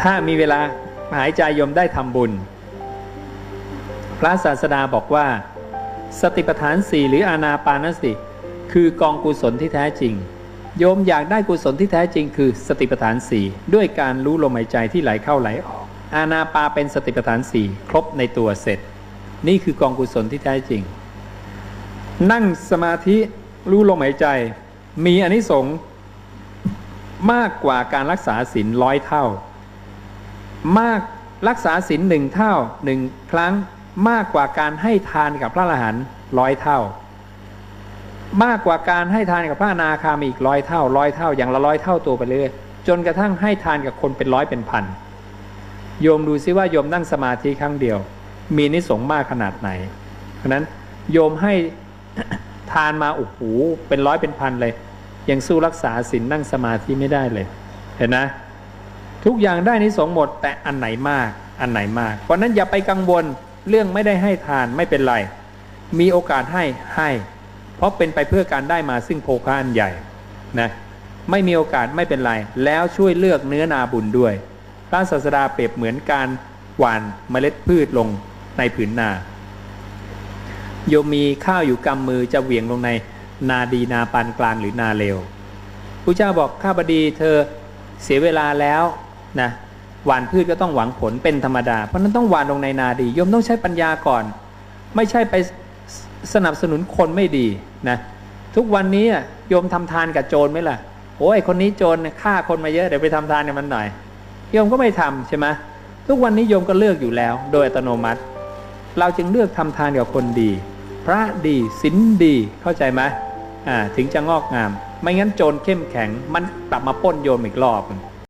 ถ้ามีเวลาหายใจโยมได้ทำบุญ พระศาสดาบอกว่า สติปัฏฐานสี่หรืออานาปานสติ คือกองกุศลที่แท้จริง โยมอยากได้กุศลที่แท้จริง คือสติปัฏฐานสี่ด้วยการรู้ลมหายใจที่ไหลเข้าไหลออก อานาปาเป็นสติปัฏฐานสี่ครบในตัวเสร็จ นี่คือกองกุศลที่แท้จริง นั่งสมาธิรู้ลมหายใจ มีอนิสงส์มากกว่าการรักษาศีลร้อยเท่า มากรักษาศีลหนึ่งเท่าหนึ่งครั้งมากกว่าการให้ทานกับพระอรหันต์ร้อยเท่า มากกว่าการให้ทานกับพระนาคามีอีกร้อยเท่าร้อยเท่าอย่างละร้อยเท่าตัวไปเรื่อยจนกระทั่งให้ทานกับคนเป็นร้อยเป็นพันโยมดูซิว่าโยมนั่งสมาธิครั้งเดียว มีนิสงมากขนาดไหน เพราะฉะนั้นโยมให้ทานมาโอ้โหเป็นร้อยเป็นพันเลย ยังสู้รักษาศีลนั่งสมาธิไม่ได้เลย เห็นนะ ทุกอย่างได้นิสงหมด แต่อันไหนมาก อันไหนมาก เพราะนั้นอย่าไปกังวลเรื่องไม่ได้ให้ทานไม่เป็นไร มีโอกาสให้ให้ เพราะเป็นไปเพื่อการได้มาซึ่งโภคาอันใหญ่นะไม่มีโอกาสไม่เป็นไร แล้วช่วยเลือกเนื้อนาบุญด้วยพระศาสดาเปรียบเหมือนการหว่านเมล็ดพืชลงในผืนนาโยมมีข้าวอยู่กำมือจะเหวี่ยงลงในนาดีนาปานกลางหรือนาเลวพระเจ้าบอกข้าบดีเธอเสียเวลาแล้ว นะหว่านพืชก็ต้องหวังผลเป็นธรรมดา เพราะนั้นต้องหว่านลงในนาดีโยมต้องใช้ปัญญาก่อน ไม่ใช่ไปสนับสนุนคนไม่ดีนะทุกวันนี้โยมทำทานกับโจรไหมล่ะโอ้ยคนนี้โจรฆ่าคนมาเยอะเดี๋ยวไปทำทานกับมันหน่อยโยมก็ไม่ทำใช่ไหมทุกวันนี้โยมก็เลือกอยู่แล้ว โดยอัตโนมัติ เราจึงเลือกทำทานกับคนดี พระดีศีลดีเข้าใจไหมอ่าถึงจะงอกงาม ไม่งั้นโจรเข้มแข็งมันกลับมาป้นโยมอีกรอบ